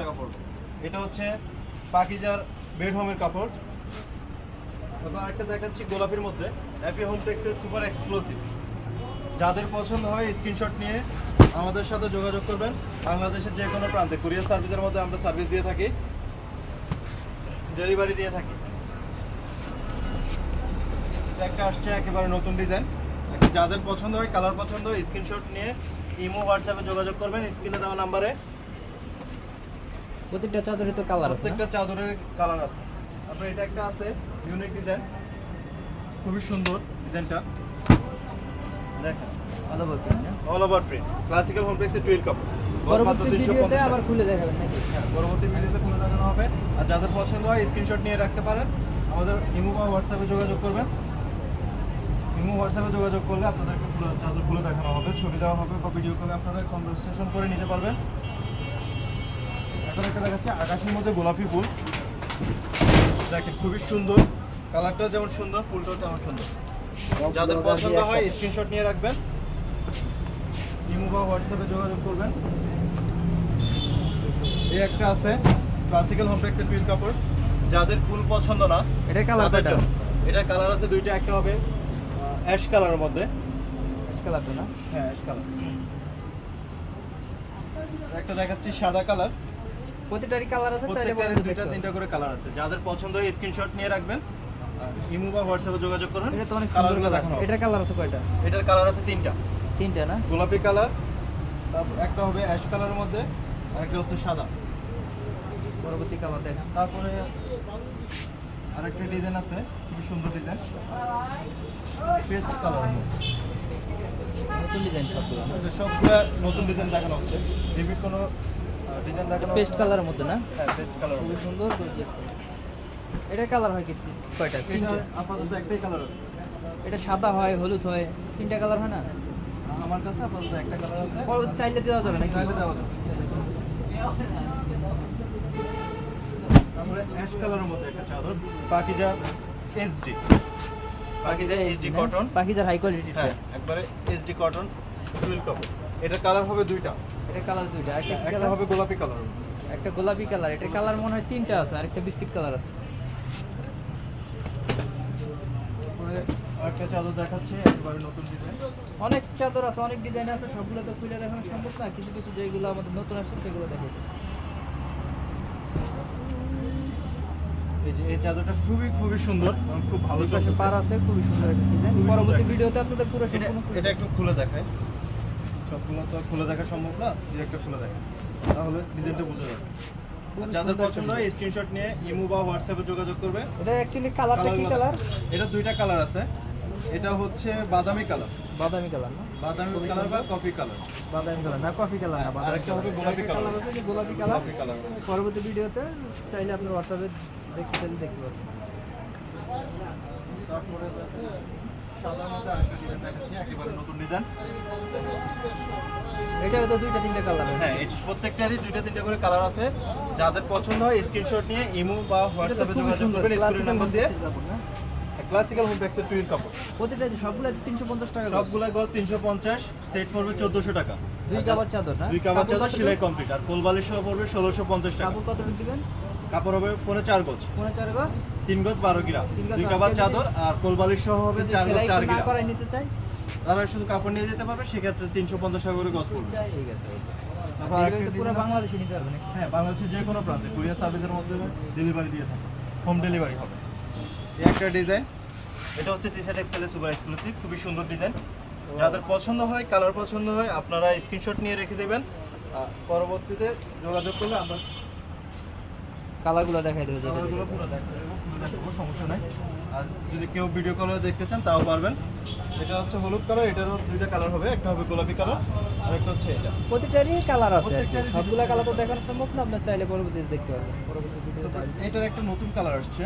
টাকা পড়বে। এটা হচ্ছে পাকিজার কাপড়। তারপর আরেকটা দেখাচ্ছি গোলাপির মধ্যে। হ্যাপি হোম টেক্সের সুপার এক্সক্লুসিভ যাদের পছন্দ হয় স্ক্রিনশট নিয়ে আমাদের সাথে যোগাযোগ করবেন। বাংলাদেশের যে কোনো প্রান্তে কুরিয়ার সার্ভিসের মধ্যে আমরা সার্ভিস দিয়ে থাকি। ডেলিভারি দিয়ে থাকি। একটা আসছে একেবারে নতুন ডিজাইন যাদের পছন্দ হয় কালার পছন্দ হয় স্ক্রিনশট নিয়ে ইমো হোয়াটসঅ্যাপে যোগাযোগ করবেন। স্ক্রিনে দেওয়া নাম্বারে প্রত্যেকটা চাদরে তো কালার আছে প্রত্যেকটা চাদরের কালার আছে। তারপরে এটা একটা আছে ইউনিক ডিজাইন খুবই সুন্দর ডিজাইনটা দেখেন। ভালো বলছেন না? অল ওভার প্রিন্ট ক্লাসিক্যাল হোমটেক্সের টুয়েল কাপড় পরবর্তী আবার খুলে দেখাবেন নাকি? পরবর্তী ভিডিওতে খুলে দেখানো হবে। আর যাদের পছন্দ হয় স্ক্রিনশট নিয়ে রাখতে পারেন। আমাদের ইমো বা হোয়াটসঅ্যাপে যোগাযোগ করবেন। ইমো হোয়াটসঅ্যাপে যোগাযোগ করলে আপনাদেরকে পুরো চাদর খুলে দেখানো হবে ছবি দেওয়া হবে বা ভিডিও কলে আপনারা কনভারসেশন করে নিতে পারবেন। এখন একটা দেখাচ্ছে আকাশের মধ্যে গোলাপি ফুল। দেখেন খুবই সুন্দর। কালারটা যেমন সুন্দর ফুলটাও তেমন সুন্দর। যাদের পছন্দ হয় স্ক্রিনশট নিয়ে রাখবেন। ইমো বা হোয়াটসঅ্যাপে যোগাযোগ করবেন। এই একটা আছে ক্লাসিক্যাল হোমটেক্সের টুইল কাপড়। যাদের ফুল পছন্দ না এটা কালার এটার কালার আছে দুইটা একটা হবে অ্যাশ কালারের মধ্যে। অ্যাশ কালারটা না? হ্যাঁ অ্যাশ কালার একটা দেখাচ্ছি সাদা কালার প্রতিটারই কালার আছে চাইলে প্রত্যেকটারই পরে দুইটা তিনটা করে কালার আছে। যাদের পছন্দ হয় স্ক্রিনশট নিয়ে রাখবেন। আর ইমো বা হোয়াটসঅ্যাপে যোগাযোগ করুন। এটা তো অনেক কালারগুলো দেখানো। এটার কালার আছে কয়টা? এটার কালার আছে তিনটা। তিনটা না? গোলাপি কালার তারপর একটা হবে অ্যাশ কালারের মধ্যে আর একটা হচ্ছে সাদা। পরবর্তী কালার দেখেন। তারপরে আরেকটা ডিজাইন আছে খুব সুন্দর ডিজাইন পেস্ট কালার নতুন ডিজাইন সবগুলো সবগুলো নতুন ডিজাইন দেখানো হচ্ছে। রিপিট কোনো ডিজাইন দেখানো পেস্ট কালারের মধ্যে না? হ্যাঁ পেস্ট কালার খুবই সুন্দর। এটার কালার হয় কি? কয়টা? তিনটা। আপাতত একটাই কালার আছে এটা সাদা হয় হলুদ হয় তিনটা কালার হয় না? আমার কাছে আপাতত একটা কালার আছে। চাইলে দেওয়া যাবে নাকি? চাইলে দেওয়া যাবে। তারপরে অ্যাশ কালারের মধ্যে একটা চাদর Pakiza SD Pakiza HD cotton high quality হ্যাঁ একবারে এইচডি কটন টুইল কাপড় এটার কালার হবে দুইটা। এটা কালার দুইটা একটা একটা কালার হবে গোলাপি কালার একটা গোলাপি কালার এটা কালার মনে হয় তিনটা আছে আর একটা বিস্কিট কালার আছে। আরেকটা চাদর দেখাচ্ছে একেবারে নতুন ডিজাইন অনেক চাদর আছে অনেক ডিজাইন আছে সবগুলো তো খুলে দেখানো সম্ভব না কিছু কিছু যেগুলো আমাদের নতুন আসছে সেগুলো দেখাইতেছে। এই যে এই চাদরটা খুবই খুবই সুন্দর খুব ভালো দুই পার আছে খুবই সুন্দর একটা ডিজাইন পরবর্তী ভিডিওতে আপনাদের পুরো এটা খুলে এটা একটু খুলে দেখায় সবগুলো তো খুলে দেখা সম্ভব না দুই একটা খুলে দেখা। তাহলে ডিজাইনটা বুঝে যাবে। যাদের পছন্দ হয় স্ক্রিনশট নিয়ে ইমো বা হোয়াটসঅ্যাপে যোগাযোগ করবে। এটা অ্যাকচুয়ালি কালারটা কি কালার এটা দুইটা কালার আছে। এটা হচ্ছে বাদামি কালার বাদামি কালার না? বাদামি কালার বা কফি কালার বাদামি কালার না কফি কালার না বাদামি আরেকটা হবে গোলাপি কালার। আছে যে গোলাপি কালার পরবর্তী ভিডিওতে চাইলে আপনার হোয়াটসঅ্যাপে দেখতে দেখতে পারবেন তারপরে এটাও তো দুইটা তিনটা কালার হ্যাঁ প্রত্যেকটারই দুইটা তিনটা করে কালার আছে। যাদের পছন্দ হয় স্ক্রিনশট নিয়ে ইমো বা হোয়াটসঅ্যাপে যোগাযোগ করবেন স্ক্রিন নাম্বার দিয়ে। ক্লাসিক্যাল হোম ব্যাগসের টুইল কাপড়। প্রতিটা যে সবগুলো তিনশো পঞ্চাশ টাকা। সবগুলা গজ সেট পড়বে টাকা। দুই কাবার চাদর না? দুই কাবার কাপড় চাদর সেলাই কমপ্লিট আর কোলবালিশ পড়বে ষোলোশো পঞ্চাশ টাকা। কাপড় কত দিবেন? কাপড় হবে পরে চার গজ। পনেরো চার গজ? তিন গজ বারো গিরা। দুই কাবার চাদর আর কোলবালিশ সহ হবে চার গজ চার গিরা। নিতে চাই? তারা শুধু কাপড় নিয়ে যেতে পারবে সেক্ষেত্রে তিনশো পঞ্চাশ টাকা করে গজ পড়বে। ঠিক আছে পুরো বাংলাদেশে নিতে হ্যাঁ বাংলাদেশের যে কোনো প্রান্তে। কুরিয়ার সার্ভিসের মধ্যে ডেলিভারি দিয়ে থাকে। হোম ডেলিভারি হবে। এই একটা ডিজাইন এটা হচ্ছে টি শার্ট এক্সেলের সুপার এক্সক্লুসিভ খুবই সুন্দর ডিজাইন যাদের পছন্দ হয় কালার পছন্দ হয় আপনারা স্ক্রিনশট নিয়ে রেখে দেবেন। পরবর্তীতে যোগাযোগ করলে আমরা কালারগুলো দেখাই দেবে কালারগুলো পুরো দেখাবো সমস্যা নাই। আর যদি কেউ ভিডিও কলে দেখতে চান তাও পারবেন। এটা হচ্ছে হলুদ কালার এটারও দুইটা কালার হবে। একটা হবে গোলাপি কালার আর একটা হচ্ছে এটা। প্রতিটারই কালার আছে সবগুলা কালার তো দেখানো সম্ভব না আপনার চাইলে পরবর্তীতে দেখতে পারবেন। এটার একটা নতুন কালার আসছে।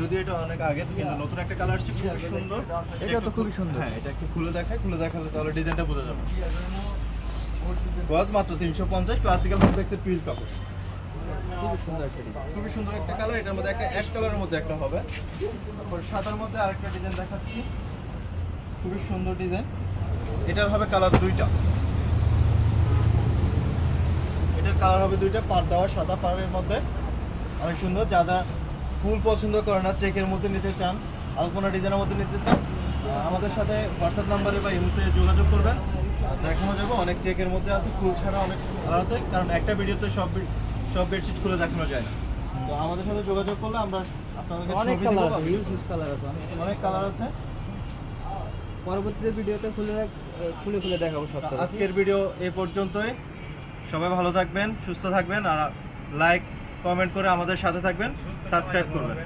যদি এটা অনেক আগে কিন্তু নতুন একটা কালার আসছে খুবই সুন্দর। এটা তো খুবই সুন্দর। হ্যাঁ এটা একটু খুলে দেখায়। খুলে দেখালে তাহলে ডিজাইনটা বোঝা যাবে। গজ মাত্র তিনশো পঞ্চাশ ক্লাসিক্যাল কমপ্লেক্সের টুইল কাপড় খুবই সুন্দর একটা কালার এটার মধ্যে একটা অ্যাশ কালারের মধ্যে একটা হবে। তারপর সাদার মধ্যে আরেকটা ডিজাইন দেখাচ্ছি। খুবই সুন্দর ডিজাইন এটার হবে কালার দুইটা। এটার কালার হবে দুইটা, পার দেওয়া সাদা পাড়ের মধ্যে। অনেক সুন্দর যারা ফুল পছন্দ করে না চেকের মধ্যে নিতে চান, আলপনা ডিজাইনের মধ্যে নিতে চান আমাদের সাথে হোয়াটসঅ্যাপ নাম্বারে বা ইমুতে যোগাযোগ করবেন। দেখানো যাবে, অনেক চেকের মধ্যে আছে, ফুল ছাড়া অনেক কালার আছে, কারণ একটা ভিডিওতে সব সব বেডশিট খুলে দেখানো যায় না। তো আমাদের সাথে যোগাযোগ করলে আমরা আপনাদেরকে অনেক কালার আছে হিউজ কালার আছে অনেক অনেক কালার আছে। পরবর্তীতে ভিডিওতে খুলে খুলে খুলে দেখাবো সব আজকের ভিডিও এ পর্যন্তই। সবাই ভালো থাকবেন সুস্থ থাকবেন আর লাইক কমেন্ট করে আমাদের সাথে থাকবেন সাবস্ক্রাইব করবেন।